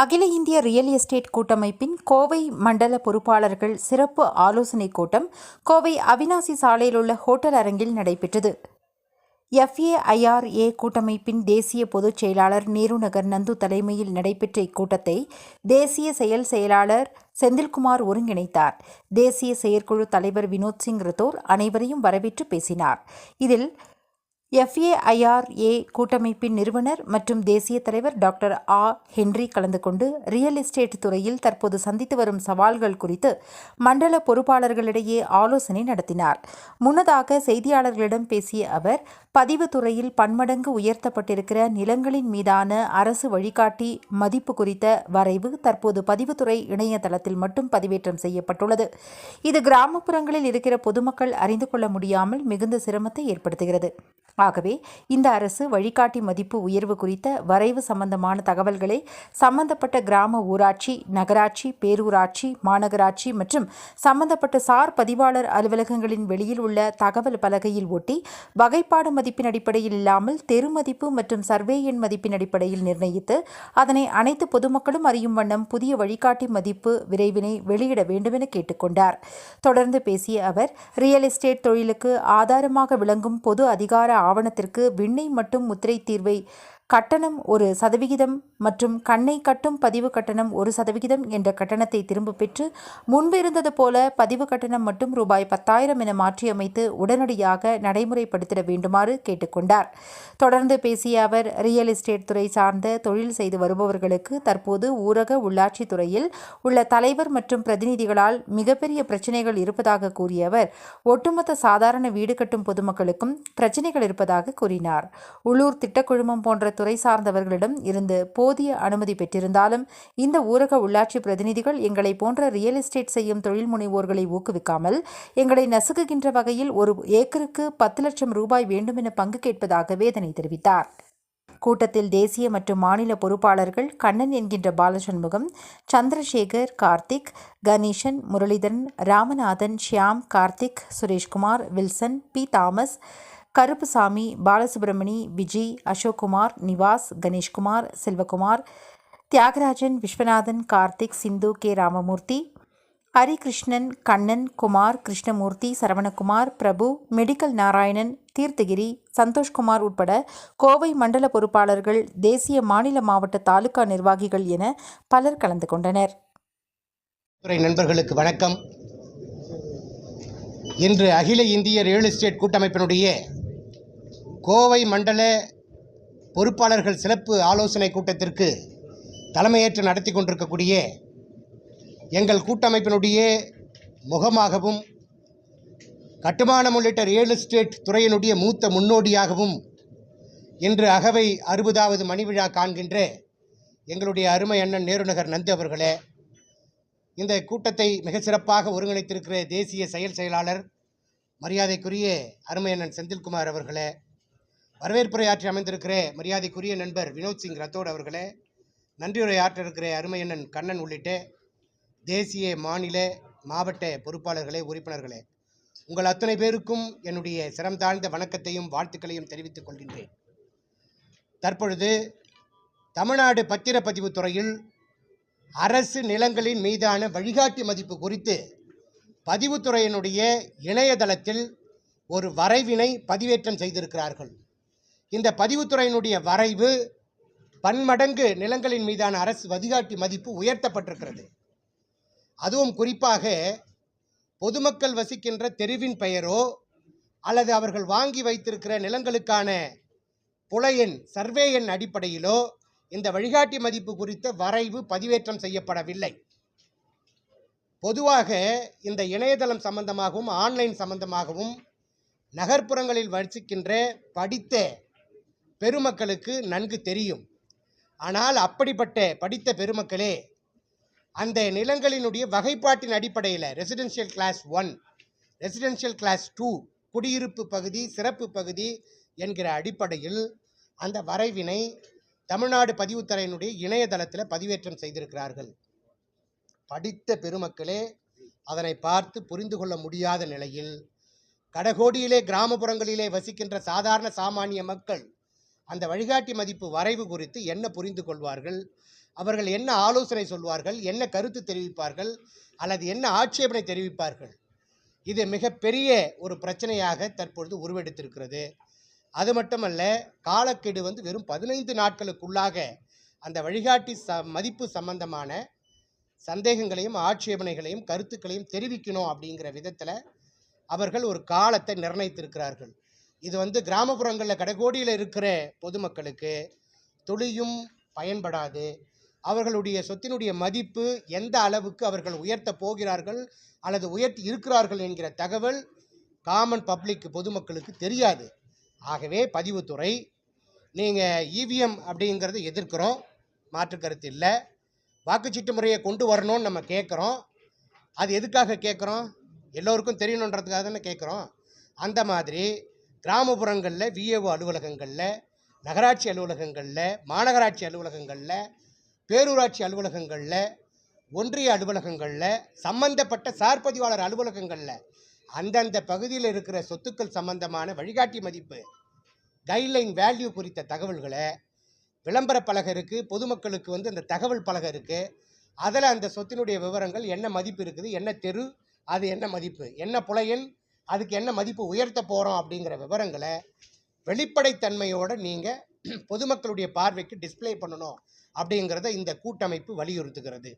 அகில இந்திய real estate கூட்டமைப்பின் கோவை மண்டல பொறுப்பாளர்கள் சிறப்பு ஆலோசனைக் கூட்டம் கோவை அவினாசி சாலையில் உள்ள ஹோட்டல் அரங்கில் நடைபெற்றது. எஃப்ஏஐஆர்ஏ கூட்டமைப்பின் தேசிய பொதுச் செயலாளர் நேருநகர் நந்து தலைமையில் நடைபெற்ற இக்கூட்டத்தை தேசிய செயல் செயலாளர் செந்தில்குமார் ஒருங்கிணைத்தார். தேசிய செயற்குழு தலைவர் வினோத் சிங் ரத்தோர் அனைவரையும் வரவேற்று பேசினார். இதில் எஃப்ஏஐஆர்ஏ கூட்டமைப்பின் நிறுவனர் மற்றும் தேசிய தலைவர் டாக்டர் ஆ. ஹென்றி கலந்து கொண்டு ரியல் எஸ்டேட் துறையில் தற்போது சந்தித்து வரும் சவால்கள் குறித்து மண்டல பொறுப்பாளர்களிடையே ஆலோசனை நடத்தினார். முன்னதாக செய்தியாளர்களிடம் பேசிய அவர் பதிவு துறையில் பன்மடங்கு உயர்த்தப்பட்டிருக்கிற நிலங்களின் மீதான அரசு வழிகாட்டி மதிப்பு குறித்த வரைவு தற்போது பதிவுத்துறை இணையதளத்தில் மட்டும் பதிவேற்றம் செய்யப்பட்டுள்ளது. இது கிராமப்புறங்களில் இருக்கிற பொதுமக்கள் அறிந்து கொள்ள முடியாமல் மிகுந்த சிரமத்தை ஏற்படுத்துகிறது. ஆகவே இந்த அரசு வழிகாட்டி மதிப்பு உயர்வு குறித்த வரைவு சம்பந்தமான தகவல்களை சம்பந்தப்பட்ட கிராம ஊராட்சி நகராட்சி பேரூராட்சி மாநகராட்சி மற்றும் சம்பந்தப்பட்ட சார் பதிவாளர் அலுவலகங்களின் வெளியில் உள்ள தகவல் பலகையில் ஒட்டி வகைப்பாடு மதிப்பின் அடிப்படையில் இல்லாமல் தெரு மதிப்பு மற்றும் சர்வே எண் மதிப்பின் அடிப்படையில் நிர்ணயித்து அதனை அனைத்து பொதுமக்களும் அறியும் வண்ணம் புதிய வழிகாட்டி மதிப்பு விரைவினை வெளியிட வேண்டுமென கேட்டுக்கொண்டார். தொடர்ந்து பேசிய அவர் ரியல் எஸ்டேட் தொழிலுக்கு ஆதாரமாக விளங்கும் பொது அதிகார ஆவணத்திற்கு விண்ணை மட்டும் முத்திரை தீர்வை கட்டணம் ஒரு சதவிகிதம் மற்றும் கண்ணை கட்டும் பதிவு கட்டணம் ஒரு சதவிகிதம் என்ற கட்டணத்தை திரும்ப பெற்று முன்பு இருந்தது போல பதிவு கட்டணம் மட்டும் ரூபாய் பத்தாயிரம் என மாற்றியமைத்து உடனடியாக நடைமுறைப்படுத்திட வேண்டுமாறு கேட்டுக்கொண்டார். தொடர்ந்து பேசிய அவர் ரியல் எஸ்டேட் துறை சார்ந்த தொழில் செய்து வருபவர்களுக்கு தற்போது ஊரக உள்ளாட்சித் துறையில் உள்ள தலைவர் மற்றும் பிரதிநிதிகளால் மிகப்பெரிய பிரச்சினைகள் இருப்பதாக கூறிய அவர் ஒட்டுமொத்த சாதாரண வீடு கட்டும் பொதுமக்களுக்கும் பிரச்சினைகள் இருப்பதாக கூறினார். உள்ளூர் திட்டக்குழுமம் போன்ற துறை சார்ந்தவர்களிடம் இருந்து போதிய அனுமதி பெற்றிருந்தாலும் இந்த ஊரக உள்ளாட்சி பிரதிநிதிகள் எங்களை போன்ற ரியல் எஸ்டேட் செய்யும் தொழில் முனைவோர்களை ஊக்குவிக்காமல் எங்களை நசுக்குகின்ற வகையில் ஒரு ஏக்கருக்கு பத்து லட்சம் ரூபாய் வேண்டுமென பங்கு கேட்பதாக வேதனை தெரிவித்தார். கூட்டத்தில் தேசிய மற்றும் மாநில பொறுப்பாளர்கள் கண்ணன் என்கின்ற Balashanmugam Chandrasekhar Karthik Ganesan Muralidharan Ramanathan Shyam Karthik Sureshkumar Wilson P. Thomas Karuppusamy Balasubramani Vijay Ashokkumar Nivas Ganeshkumar Selvakumar Thiyagarajan Viswanathan Karthik Sindhu K. Ramamoorthy Harikrishnan Kannan Kumar Krishnamoorthy Saravanakumar Prabhu medical Narayanan Theerthagiri Santhoshkumar உட்பட கோவை மண்டல பொறுப்பாளர்கள் தேசிய மாநில மாவட்ட தாலுகா நிர்வாகிகள் என பலர் கலந்து கொண்டனர். துறை நண்பர்களுக்கு வணக்கம். இன்று அகில இந்திய ரியல் எஸ்டேட் கூட்டமைப்பினுடைய கோவை மண்டல பொறுப்பாளர்கள் சிறப்பு ஆலோசனை கூட்டத்திற்கு தலைமையேற்று நடத்தி கொண்டிருக்கக்கூடிய எங்கள் கூட்டமைப்பினுடைய முகமாகவும் கட்டுமானம் உள்ளிட்ட ரியல் எஸ்டேட் துறையினுடைய மூத்த முன்னோடியாகவும் இன்று அகவை அறுபதாவது மணி விழா காண்கின்ற எங்களுடைய அருமை அண்ணன் நேருநகர் நந்து அவர்களே இந்த கூட்டத்தை மிக சிறப்பாக ஒருங்கிணைத்திருக்கிற தேசிய செயல் செயலாளர் மரியாதைக்குரிய அருமையண்ணன் செந்தில்குமார் அவர்களே வரவேற்புரையாற்றி அமைந்திருக்கிற மரியாதைக்குரிய நண்பர் வினோத் சிங் ரத்தோட் அவர்களே நன்றியுரையாற்ற இருக்கிற அருமை கண்ணன் உள்ளிட்ட தேசிய மாநில மாவட்ட பொறுப்பாளர்களே உறுப்பினர்களே உங்கள் அத்தனை பேருக்கும் என்னுடைய சிரம் தாழ்ந்த வணக்கத்தையும் வாழ்த்துக்களையும் தெரிவித்துக் கொள்கின்றேன். தற்பொழுது தமிழ்நாடு பத்திரப்பதிவு துறையில் அரசு நிலங்களின் மீதான வழிகாட்டி மதிப்பு குறித்து பதிவுத்துறையினுடைய இணையதளத்தில் ஒரு வரைவினை பதிவேற்றம் செய்திருக்கிறார்கள். இந்த பதிவுத்துறையினுடைய வரைவு பன்மடங்கு நிலங்களின் மீதான அரசு வழிகாட்டி மதிப்பு உயர்த்தப்பட்டிருக்கிறது. அதுவும் குறிப்பாக பொதுமக்கள் வசிக்கின்ற தெருவின் பெயரோ அல்லது அவர்கள் வாங்கி வைத்திருக்கிற நிலங்களுக்கான புலையின் சர்வே எண் அடிப்படையிலோ இந்த வழிகாட்டி மதிப்பு குறித்த வரைவு பதிவேற்றம் செய்யப்படவில்லை. பொதுவாக இந்த இணையதளம் சம்பந்தமாகவும் ஆன்லைன் சம்பந்தமாகவும் நகர்ப்புறங்களில் வசிக்கின்ற படித்த பெருமக்களுக்கு நன்கு தெரியும். ஆனால் அப்படிப்பட்ட படித்த பெருமக்களே அந்த நிலங்களினுடைய வகைப்பாட்டின் அடிப்படையில் residential class one residential class two குடியிருப்பு பகுதி சிறப்பு பகுதி என்கிற அடிப்படையில் அந்த வரைவினை தமிழ்நாடு பதிவுத்துறையினுடைய இணையதளத்தில் பதிவேற்றம் செய்திருக்கிறார்கள். படித்த பெருமக்களே அதனை பார்த்து புரிந்து கொள்ள முடியாத நிலையில் கடகோடியிலே கிராமப்புறங்களிலே வசிக்கின்ற சாதாரண சாமானிய மக்கள் அந்த வழிகாட்டி மதிப்பு வரைவு குறித்து என்ன புரிந்து கொள்வார்கள்? அவர்கள் என்ன ஆலோசனை சொல்வார்கள்? என்ன கருத்து தெரிவிப்பார்கள்? அல்லது என்ன ஆட்சேபனை தெரிவிப்பார்கள்? இது மிகப்பெரிய ஒரு பிரச்சனையாக தற்பொழுது உருவெடுத்திருக்கிறது. அது மட்டுமல்ல காலக்கெடு வந்து வெறும் பதினைந்து நாட்களுக்குள்ளாக அந்த வழிகாட்டி ச மதிப்பு சம்பந்தமான சந்தேகங்களையும் ஆட்சேபனைகளையும் கருத்துக்களையும் தெரிவிக்கணும் அப்படிங்கிற விதத்தில் அவர்கள் ஒரு காலத்தை நிர்ணயித்திருக்கிறார்கள். இது வந்து கிராமப்புறங்களில் கடைகோடியில் இருக்கிற பொதுமக்களுக்கு துளியும் பயன்படாது. அவர்களுடைய சொத்தினுடைய மதிப்பு எந்த அளவுக்கு அவர்கள் உயர்த்த போகிறார்கள் அல்லது உயர்த்தி இருக்கிறார்கள் என்கிற தகவல் காமன் பப்ளிக் பொதுமக்களுக்கு தெரியாது. ஆகவே பதிவுத்துறை நீங்கள் இவிஎம் அப்படிங்கிறத எதிர்க்கிறோம். மாற்று கருத்து இல்லை. வாக்குச்சீட்டு முறையை கொண்டு வரணும்னு நம்ம கேட்குறோம். அது எதுக்காக கேட்குறோம்? எல்லோருக்கும் தெரியணுன்றதுக்காக தானே கேட்குறோம். அந்த மாதிரி கிராமப்புறங்களில் விஏஓ அலுவலகங்களில் நகராட்சி அலுவலகங்களில் மாநகராட்சி அலுவலகங்களில் பேரூராட்சி அலுவலகங்களில் ஒன்றிய அலுவலகங்களில் சம்பந்தப்பட்ட சார்பதிவாளர் அலுவலகங்களில் அந்தந்த பகுதியில் இருக்கிற சொத்துக்கள் சம்பந்தமான வழிகாட்டி மதிப்பு கைட்லைன் வேல்யூ குறித்த தகவல்களை விளம்பர பலகை இருக்குது பொதுமக்களுக்கு வந்து அந்த தகவல் பலகை இருக்குது அதில் அந்த சொத்தினுடைய விவரங்கள் என்ன மதிப்பு இருக்குது என்ன தெரு அது என்ன மதிப்பு என்ன புலையன் அதுக்கு என்ன மதிப்பு உயர்த்த போகிறோம் அப்படிங்கிற விவரங்களை வெளிப்படைத்தன்மையோடு நீங்கள் பொதுமக்களுடைய பார்வைக்கு டிஸ்ப்ளே பண்ணணும் அப்படிங்கிறத இந்த கூட்டமைப்பு வலியுறுத்துகிறது.